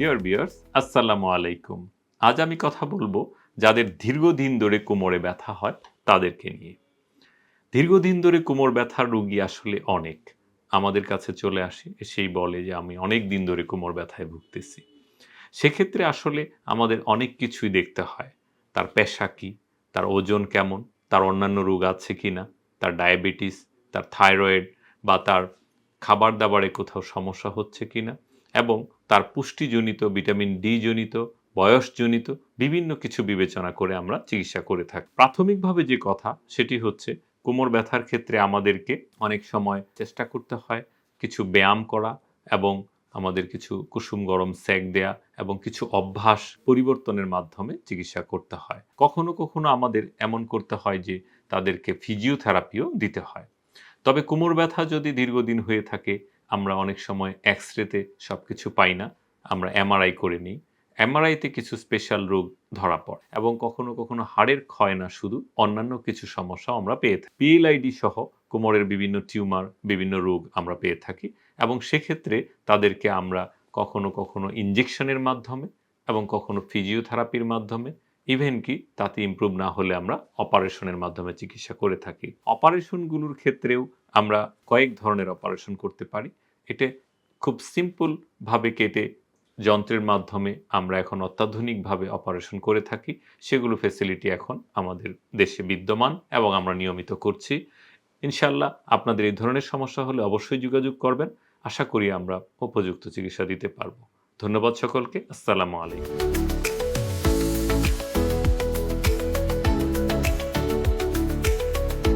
Deer বিয়ার্স আসসালামু আলাইকুম আজ আমি কথা বলব যাদের দীর্ঘদিন ধরে কোমরে ব্যথা হয় তাদেরকে নিয়ে। দীর্ঘদিন ধরে কোমর ব্যথার রোগী আসলে অনেক। আমাদের কাছে চলে আসে সেই বলে যে আমি অনেক দিন ধরে কোমর ব্যথায় ভুগতেছি। সেক্ষেত্রে আসলে আমাদের অনেক কিছুই দেখতে হয়। তার পেশা কি? তার ওজন কেমন? তার অন্যান্য রোগ আছে কি না তার ডায়াবেটিস, তার থাইরয়েড বা তার খাবার দাবারে কোথাও সমস্যা হচ্ছে কি না এবং তার পুষ্টিজনিত, ভিটামিন ডি জনিত বয়সজনিত বিভিন্ন কিছু বিবেচনা করে আমরা চিকিৎসা করে থাকি। প্রাথমিকভাবে যে কথা, সেটি হচ্ছে কোমর ব্যথার ক্ষেত্রে আমাদেরকে অনেক সময় চেষ্টা করতে হয় কিছু ব্যায়াম করা এবং আমাদের কিছু কুসুম গরম সেক দেয়া এবং কিছু অভ্যাস পরিবর্তনের মাধ্যমে চিকিৎসা করতে হয়। কখনো কখনো আমাদের এমন করতে হয় যে তাদেরকে ফিজিওথেরাপিও দিতে হয়। তবে কোমর ব্যথা যদি দীর্ঘদিন হয়ে থাকে আমরা অনেক সময় এক্স রেতে সব কিছু পাই না, আমরা এমআরআই করে নিই। এমআরআইতে কিছু স্পেশাল রোগ ধরা পড়ে এবং কখনো কখনো হাড়ের ক্ষয় না, শুধু অন্যান্য কিছু সমস্যা আমরা পেয়ে থাকি। পিএলআইডি সহ কোমরের বিভিন্ন টিউমার, বিভিন্ন রোগ আমরা পেয়ে থাকি এবং সেক্ষেত্রে তাদেরকে আমরা কখনো কখনো ইনজেকশনের মাধ্যমে এবং কখনো ফিজিওথেরাপির মাধ্যমে ইভেন কি, তাতে ইমপ্রুভ না হলে আমরা অপারেশনের মাধ্যমে চিকিৎসা করে থাকি। অপারেশনগুলোর ক্ষেত্রেও আমরা কয়েক ধরনের অপারেশন করতে পারি। এটা খুব সিম্পল ভাবে কেটে যন্ত্রের মাধ্যমে আমরা এখন অত্যাধুনিকভাবে অপারেশন করে থাকি। সেগুলো ফেসিলিটি এখন আমাদের দেশে বিদ্যমান এবং আমরা নিয়মিত করছি। ইনশাল্লাহ আপনাদের এই ধরনের সমস্যা হলে অবশ্যই যোগাযোগ করবেন। আশা করি আমরা উপযুক্ত চিকিৎসা দিতে পারব। ধন্যবাদ সকলকে। আসসালামু আলাইকুম।